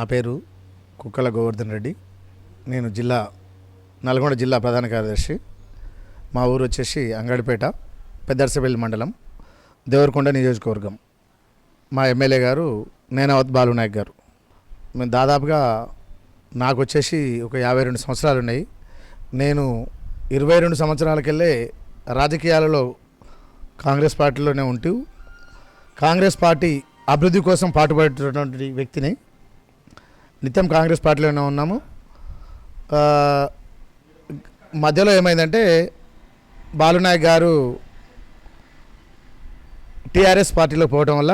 నా పేరు కుక్కల గోవర్ధన్ రెడ్డి. నేను జిల్లా నల్గొండ జిల్లా ప్రధాన కార్యదర్శి. మా ఊరు వచ్చేసి అంగడిపేట పెద్దర్సపల్లి మండలం దేవరకొండ నియోజకవర్గం. మా ఎమ్మెల్యే గారు నేనావత్ బాలునాయక్ గారు. మేము దాదాపుగా నాకు వచ్చేసి ఒక యాభై రెండు సంవత్సరాలు ఉన్నాయి నేను ఇరవై రెండు సంవత్సరాలకెళ్ళే రాజకీయాలలో కాంగ్రెస్ పార్టీలోనే ఉంటూ కాంగ్రెస్ పార్టీ అభివృద్ధి కోసం పాటుపడేటటువంటి వ్యక్తిని. నిత్యం కాంగ్రెస్ పార్టీలోనే ఉన్నాము. మధ్యలో ఏమైందంటే బాలునాయక్ గారు టీఆర్ఎస్ పార్టీలో పోవటం వల్ల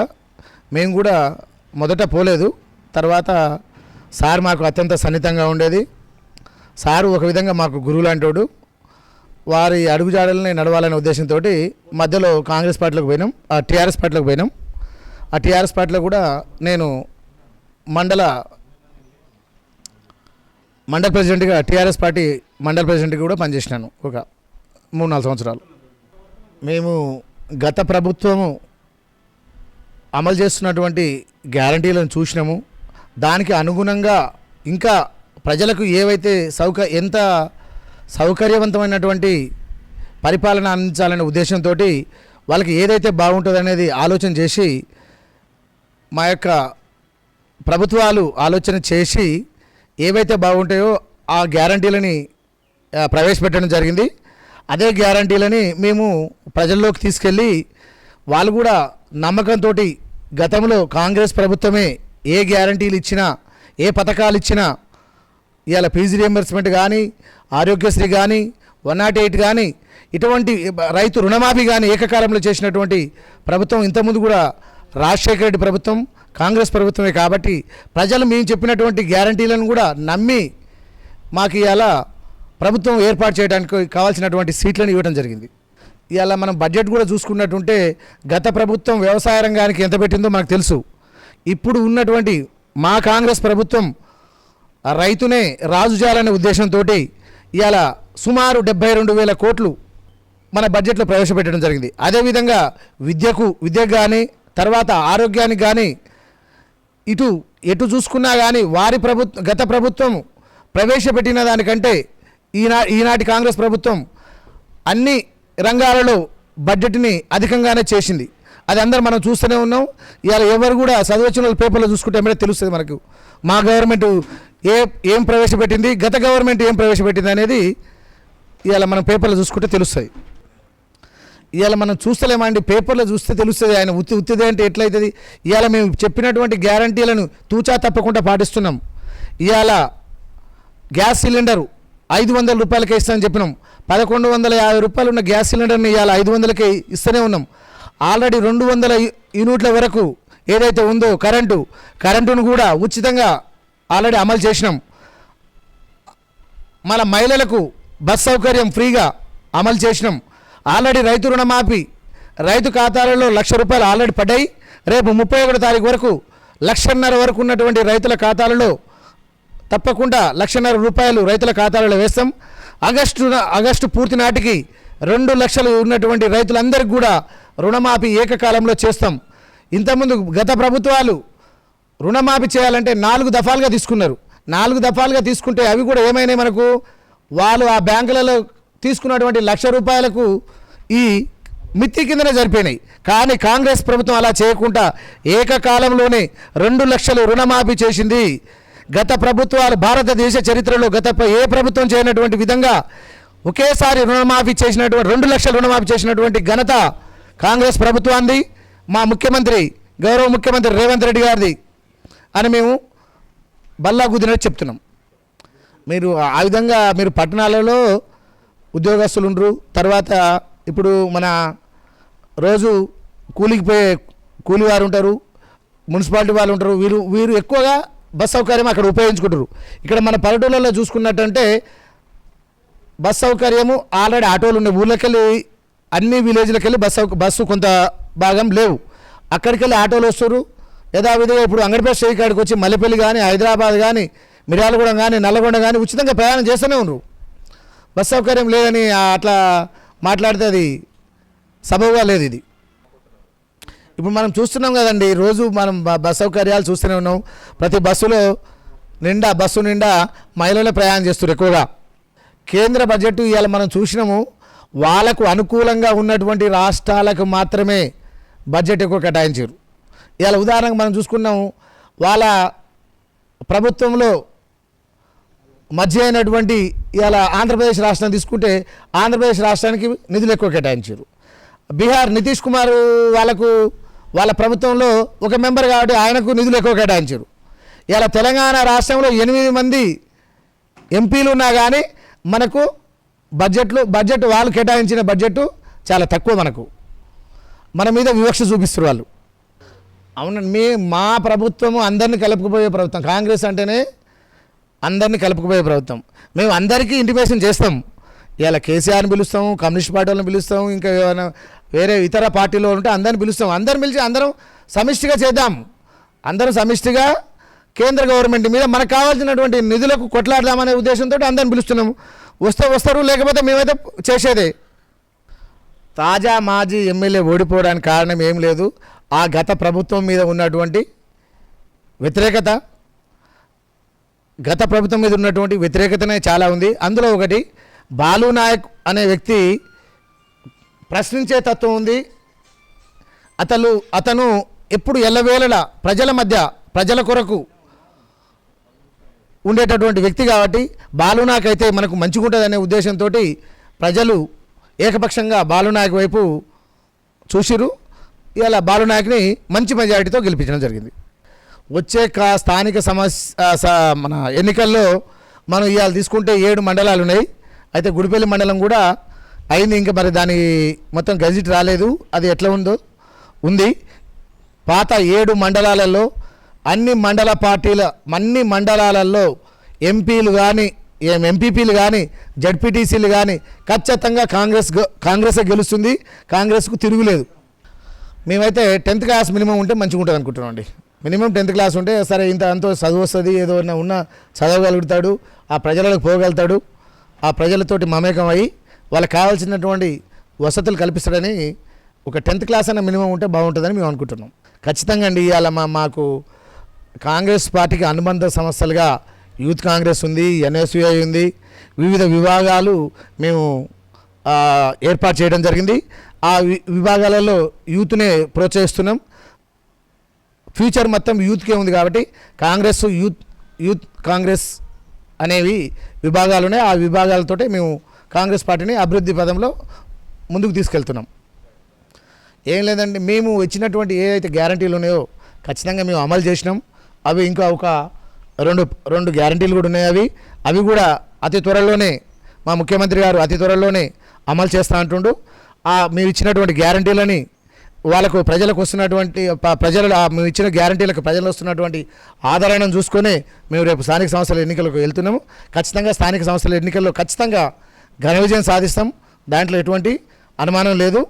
మేము కూడా మొదట పోలేదు. తర్వాత సార్ మాకు అత్యంత సన్నిహితంగా ఉండేది. సారు ఒక విధంగా మాకు గురువు లాంటోడు. వారి అడుగుజాడల్ని నడవాలనే ఉద్దేశంతో మధ్యలో కాంగ్రెస్ పార్టీలోకి పోయినాం. ఆ టీఆర్ఎస్ పార్టీలోకి పోయినాం. ఆ టీఆర్ఎస్ పార్టీలో కూడా నేను మండల మండల్ ప్రెసిడెంట్గా టీఆర్ఎస్ పార్టీ మండల్ ప్రెసిడెంట్గా కూడా పనిచేసినాను ఒక మూడు నాలుగు సంవత్సరాలు. మేము గత ప్రభుత్వము అమలు చేస్తున్నటువంటి గ్యారంటీలను చూసినాము. దానికి అనుగుణంగా ఇంకా ప్రజలకు ఏవైతే సౌక ఎంత సౌకర్యవంతమైనటువంటి పరిపాలన అందించాలనే ఉద్దేశంతో వాళ్ళకి ఏదైతే బాగుంటుంది అనేది ఆలోచన చేసి మా యొక్క ప్రభుత్వాలు ఆలోచన చేసి ఏవైతే బాగుంటాయో ఆ గ్యారంటీలని ప్రవేశపెట్టడం జరిగింది. అదే గ్యారంటీలని మేము ప్రజల్లోకి తీసుకెళ్ళి వాళ్ళు కూడా నమ్మకంతో గతంలో కాంగ్రెస్ ప్రభుత్వమే ఏ గ్యారంటీలు ఇచ్చినా ఏ పథకాలు ఇచ్చినా ఇవాళ ఫీజు రియంబర్స్మెంట్ కానీ ఆరోగ్యశ్రీ కానీ వన్ నాట్ ఎయిట్ కానీ ఇటువంటి రైతు రుణమాఫీ కానీ ఏకకాలంలో చేసినటువంటి ప్రభుత్వం ఇంతకుముందు కూడా రాజశేఖర రెడ్డి ప్రభుత్వం కాంగ్రెస్ ప్రభుత్వమే కాబట్టి ప్రజలు మేము చెప్పినటువంటి గ్యారంటీలను కూడా నమ్మి మాకు ఇలా ప్రభుత్వం ఏర్పాటు చేయడానికి కావాల్సినటువంటి సీట్లను ఇవ్వడం జరిగింది. ఇలా మనం బడ్జెట్ కూడా చూసుకున్నట్టుంటే గత ప్రభుత్వం వ్యవసాయ రంగానికి ఎంత పెట్టిందో మనకు తెలుసు. ఇప్పుడు ఉన్నటువంటి మా కాంగ్రెస్ ప్రభుత్వం రైతునే రాజు చేయాలనే ఉద్దేశంతో ఇవాళ సుమారు డెబ్బై రెండు వేల కోట్లు మన బడ్జెట్లో ప్రవేశపెట్టడం జరిగింది. అదేవిధంగా విద్యకు విద్యకు కానీ తర్వాత ఆరోగ్యానికి కానీ ఇటు ఎటు చూసుకున్నా కానీ వారి ప్రభుత్వం గత ప్రభుత్వం ప్రవేశపెట్టిన దానికంటే ఈనా ఈనాటి కాంగ్రెస్ ప్రభుత్వం అన్ని రంగాలలో బడ్జెట్ని అధికంగానే చేసింది. అది అందరూ మనం చూస్తూనే ఉన్నాం. ఇవాళ ఎవరు కూడా చదవచ్చిన వాళ్ళ పేపర్లో చూసుకుంటే ఏమైనా తెలుస్తుంది మనకు. మా గవర్నమెంట్ ఏ ఏం ప్రవేశపెట్టింది గత గవర్నమెంట్ ఏం ప్రవేశపెట్టింది అనేది ఇవాళ మనం పేపర్లో చూసుకుంటే తెలుస్తుంది. ఇవాళ మనం చూస్తలేమండి పేపర్లో చూస్తే తెలుస్తుంది ఆయన ఉత్తి ఉత్తిదే అంటే ఎట్లయితుంది? ఇవాళ మేము చెప్పినటువంటి గ్యారంటీలను తూచా తప్పకుండా పాటిస్తున్నాం. ఇవాళ గ్యాస్ సిలిండరు ఐదు వందల రూపాయలకే ఇస్తామని చెప్పినాం. పదకొండు వందల యాభై రూపాయలు ఉన్న గ్యాస్ సిలిండర్ని ఇవాళ ఐదు వందలకే ఇస్తూనే ఉన్నాం. ఆల్రెడీ రెండు వందల యూనిట్ల వరకు ఏదైతే ఉందో కరెంటు కరెంటును కూడా ఉచితంగా ఆల్రెడీ అమలు చేసినాం. మన మహిళలకు బస్ సౌకర్యం ఫ్రీగా అమలు చేసినాం. ఆల్రెడీ రైతు రుణమాఫీ. రైతు ఖాతాలలో లక్ష రూపాయలు ఆల్రెడీ పడ్డాయి. రేపు ముప్పై ఒకటో తారీఖు వరకు లక్షన్నర వరకు ఉన్నటువంటి రైతుల ఖాతాలలో తప్పకుండా లక్షన్నర రూపాయలు రైతుల ఖాతాలలో వేస్తాం. ఆగస్టు ఆగస్టు పూర్తి నాటికి రెండు లక్షలు ఉన్నటువంటి రైతులందరికీ కూడా రుణమాఫీ ఏకకాలంలో చేస్తాం. ఇంతకుముందు గత ప్రభుత్వాలు రుణమాఫీ చేయాలంటే నాలుగు దఫాలుగా తీసుకున్నారు. నాలుగు దఫాలుగా తీసుకుంటే అవి కూడా ఏమైనాయి మనకు? వాళ్ళు ఆ బ్యాంకులలో తీసుకున్నటువంటి లక్ష రూపాయలకు ఈ మిత్తి కిందనే జరిపినాయి. కానీ కాంగ్రెస్ ప్రభుత్వం అలా చేయకుండా ఏకకాలంలోనే రెండు లక్షలు రుణమాఫీ చేసింది. గత ప్రభుత్వాలు భారతదేశ చరిత్రలో గత ఏ ప్రభుత్వం చేయనటువంటి విధంగా ఒకేసారి రుణమాఫీ చేసినటువంటి రెండు లక్షల రుణమాఫీ చేసినటువంటి ఘనత కాంగ్రెస్ ప్రభుత్వాన్ని మా ముఖ్యమంత్రి గౌరవ ముఖ్యమంత్రి రేవంత్ రెడ్డి గారిది అని మేము బల్లా కుదిరినట్టు చెప్తున్నాం. మీరు ఆ విధంగా మీరు పట్టణాలలో ఉద్యోగస్తులు ఉండరు తర్వాత ఇప్పుడు మన రోజు కూలికి పోయే కూలి వారు ఉంటారు మున్సిపాలిటీ వాళ్ళు ఉంటారు వీరు వీరు ఎక్కువగా బస్ సౌకర్యం అక్కడ ఉపయోగించుకుంటారు. ఇక్కడ మన పల్లెటూళ్ళలో చూసుకున్నట్టంటే బస్ సౌకర్యము ఆల్రెడీ ఆటోలు ఉన్నాయి. ఊళ్ళకెళ్ళి అన్ని విలేజ్లకు వెళ్ళి బస్ బస్సు కొంత భాగం లేవు. అక్కడికి వెళ్ళి ఆటోలు వస్తారు యథావిధిగా ఇప్పుడు అంగడిపేట స్టేజ్ కాడికి వచ్చి మల్లెపల్లి కానీ హైదరాబాద్ కానీ మిర్యాలగూడెం కానీ నల్లగొండ కానీ ఉచితంగా ప్రయాణం చేస్తూనే ఉన్నారు బస్ సౌకర్యం లేదని అట్లా మాట్లాడితే అది సబబుగా లేదు ఇది. ఇప్పుడు మనం చూస్తున్నాం కదండి రోజు మనం బస్ సౌకర్యాలు చూస్తూనే ఉన్నాం. ప్రతి బస్సులో నిండా బస్సు నిండా మహిళలే ప్రయాణం చేస్తారు ఎక్కువగా. కేంద్ర బడ్జెట్ ఇవాళ మనం చూసినాము వాళ్ళకు అనుకూలంగా ఉన్నటువంటి రాష్ట్రాలకు మాత్రమే బడ్జెట్ ఎక్కువ కేటాయించారు. ఇవాళ ఉదాహరణకు మనం చూసుకున్నాము వాళ్ళ ప్రభుత్వంలో మధ్య అయినటువంటి ఇవాళ ఆంధ్రప్రదేశ్ రాష్ట్రం తీసుకుంటే ఆంధ్రప్రదేశ్ రాష్ట్రానికి నిధులు ఎక్కువ కేటాయించారు. బీహార్ నితీష్ కుమార్ వాళ్ళకు వాళ్ళ ప్రభుత్వంలో ఒక మెంబర్ కాబట్టి ఆయనకు నిధులు ఎక్కువ కేటాయించారు. ఇలా తెలంగాణ రాష్ట్రంలో ఎనిమిది మంది ఎంపీలు ఉన్నా కానీ మనకు బడ్జెట్లు బడ్జెట్ వాళ్ళు కేటాయించిన బడ్జెట్ చాలా తక్కువ మనకు. మన మీద వివక్ష చూపిస్తారు వాళ్ళు. అవునండి మీ మా ప్రభుత్వము అందరిని కలుపుకుపోయే ప్రభుత్వం. కాంగ్రెస్ అంటేనే అందరినీ కలుపుకుపోయే ప్రభుత్వం. మేము అందరికీ ఇంటిమేషన్ చేస్తాం. ఇలా కేసీఆర్ని పిలుస్తాము కమ్యూనిస్ట్ పార్టీ వాళ్ళని పిలుస్తాం ఇంకా ఏమైనా వేరే ఇతర పార్టీలో ఉంటే అందరిని పిలుస్తాం. అందరిని పిలిచి అందరం సమిష్టిగా చేద్దాం. అందరం సమిష్టిగా కేంద్ర గవర్నమెంట్ మీద మనకు కావాల్సినటువంటి నిధులకు కొట్లాడదామనే ఉద్దేశంతో అందరిని పిలుస్తున్నాము. వస్తే వస్తారు లేకపోతే మేమైతే చేసేదే. తాజా మాజీ ఎమ్మెల్యే ఓడిపోవడానికి కారణం ఏం లేదు. ఆ గత ప్రభుత్వం మీద ఉన్నటువంటి వ్యతిరేకత గత ప్రభుత్వం మీద ఉన్నటువంటి వ్యతిరేకతనే చాలా ఉంది. అందులో ఒకటి బాలు నాయక్ అనే వ్యక్తి ప్రశ్నించే తత్వం ఉంది. అతను అతను ఎప్పుడు ఎల్లవేళలా ప్రజల మధ్య ప్రజల కొరకు ఉండేటటువంటి వ్యక్తి కాబట్టి బాలునాయక్ అయితే మనకు మంచిగుంటుందనే ఉద్దేశంతో ప్రజలు ఏకపక్షంగా బాలునాయక్ వైపు చూసిరు ఇలా బాలునాయక్ని మంచి మెజారిటీతో గెలిపించడం జరిగింది. వచ్చే కా స్థానిక సమస్య మన ఎన్నికల్లో మనం ఇవాళ తీసుకుంటే ఏడు మండలాలు ఉన్నాయి. అయితే గుడిపల్లి మండలం కూడా అయింది. ఇంకా మరి దాని మొత్తం గజిట్ రాలేదు. అది ఎట్లా ఉందో ఉంది. పాత ఏడు మండలాలలో అన్ని మండల పార్టీల అన్ని మండలాలలో ఎంపీలు కానీ ఏం ఎంపీపీలు కానీ జడ్పీటీసీలు కానీ ఖచ్చితంగా కాంగ్రెస్ కాంగ్రెస్ కాంగ్రెసే గెలుస్తుంది. కాంగ్రెస్కు తిరుగులేదు. మేమైతే టెన్త్ క్లాస్ మినిమం ఉంటే మంచిగా ఉంటుంది అనుకుంటున్నాం అండి మినిమం టెన్త్ క్లాస్ ఉంటే సరే ఇంత అంతో చదువు వస్తుంది ఏదో ఉన్న ఉన్న చదవగలుగుతాడు ఆ ప్రజలకు పోగలుగుతాడు ఆ ప్రజలతోటి మమేకం అయ్యి వాళ్ళకి కావాల్సినటువంటి వసతులు కల్పిస్తాడని ఒక టెన్త్ క్లాస్ అన్న మినిమం ఉంటే బాగుంటుందని మేము అనుకుంటున్నాం. ఖచ్చితంగా అండి ఇవాళ మా మాకు కాంగ్రెస్ పార్టీకి అనుబంధ సంస్థలుగా యూత్ కాంగ్రెస్ ఉంది ఎన్ఎస్యుఐ ఉంది వివిధ విభాగాలు మేము ఏర్పాటు చేయడం జరిగింది. ఆ వి- విభాగాలలో యూత్నే ప్రోత్సహిస్తున్నాం. ఫ్యూచర్ మొత్తం యూత్కే ఉంది కాబట్టి కాంగ్రెస్ యూత్ యూత్ కాంగ్రెస్ అనేవి విభాగాలు ఉన్నాయి ఆ విభాగాలతోటే మేము కాంగ్రెస్ పార్టీని అభివృద్ధి పదంలో ముందుకు తీసుకెళ్తున్నాం. ఏం లేదండి మేము ఇచ్చినటువంటి ఏదైతే గ్యారంటీలు ఉన్నాయో ఖచ్చితంగా మేము అమలు చేసినాం. అవి ఇంకా ఒక రెండు రెండు గ్యారంటీలు కూడా ఉన్నాయి అవి. అవి కూడా అతి త్వరలోనే మా ముఖ్యమంత్రి గారు అతి త్వరలోనే అమలు చేస్తా అంటుండు. ఆ మేము ఇచ్చినటువంటి గ్యారంటీలని వాళ్ళకు ప్రజలకు వస్తున్నటువంటి ప్రజలు మేము ఇచ్చిన గ్యారంటీలకు ప్రజలు వస్తున్నటువంటి ఆధారాన్ని చూసుకొని మేము రేపు స్థానిక సంస్థల ఎన్నికలకు వెళ్తున్నాము. ఖచ్చితంగా స్థానిక సంస్థల ఎన్నికల్లో ఖచ్చితంగా ఘన విజయం సాధిస్తాం. దాంట్లో ఎటువంటి అనుమానం లేదు.